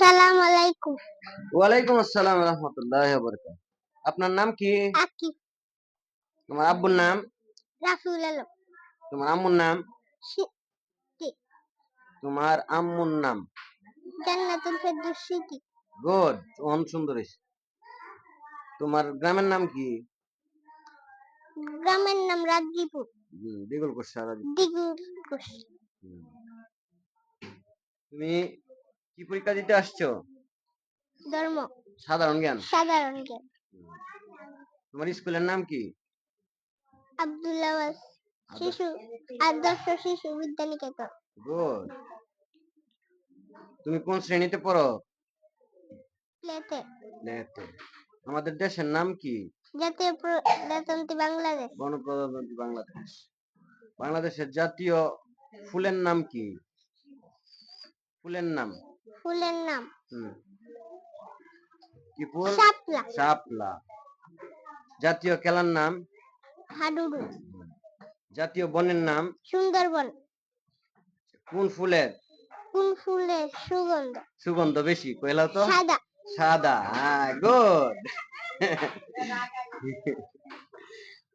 আসসালামু আলাইকুম। ওয়ালাইকুম আসসালাম রহমতুল্লাহ বরকাত আপনার নাম কি? আকিব তোমার আব্বুর নাম? রাফিউল আলম। তোমার আম্মুর নাম? তোমার আম্মুর নাম? জান্নাতুল ফেরদৌস সিটি গুড অন সুন্দর। তোমার গ্রামের নাম কি? গ্রামের নাম রাজীপুর হুম, দিগুল কোষারা দিগুর কোষ তুমি কি পরীক্ষা দিতে আসছো? ধর্ম। সাধারণ জ্ঞান? সাধারণ জ্ঞান। তোমার স্কুলের নাম কি? আব্দুল্লাহ শিশু। আদর্শ শিশু বিদ্যানিকেতন। গুড। তুমি কোন শ্রেণীতে পড়ো? প্লেতে নেতে। আমাদের দেশের নাম কি? জাতীয় প্রজাতন্ত্রী বাংলাদেশ। গণপ্রজাতন্ত্রী বাংলাদেশ। বাংলাদেশের জাতীয় ফুলের নাম কি? ফুলের নাম। ফুলের নাম। কি ফুল? শাপলা। শাপলা। জাতীয় খেলার নাম? হাডুডু। জাতীয় বনের নাম? সুন্দরবন। কোন ফুলের? কোন ফুলের সুগন্ধ? সুগন্ধ বেশি কইলাও তো? সাদা। সাদা হ্যাঁ গুড।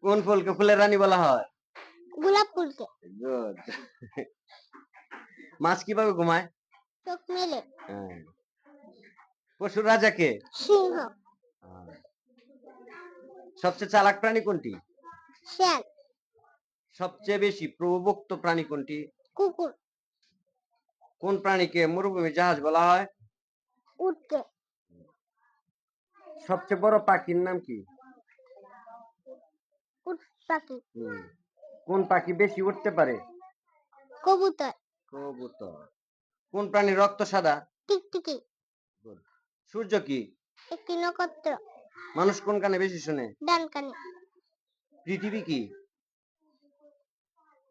কোন ফুলকে ফুলের রানী বলা হয়? গোলাপ ফুলকে। গুড। মাছ কীভাবে ঘুমায়? চোখ মেলে। হ্যাঁ। পশুর রাজাকে সিংহ। সবচেয়ে চালাক প্রাণী কোনটি? শেয়াল। সবচেয়ে বেশি প্রভুভক্ত প্রাণী কোনটি? কুকুর। কোন প্রাণীকে মরুভূমি জাহাজ বলা হয়? উটকে। সবচেয়ে বড় পাখির নাম কি? উট পাখি। কোন পাখি বেশি উঠতে পারে? কবুতর। কবুতর। কোন প্রাণীর রক্ত সাদা? টিকটিকি। সূর্য কি? একটি নক্ষত্র। মানুষ কোন কানে? বেশি শুনে। ডান কানে। পৃথিবী কি?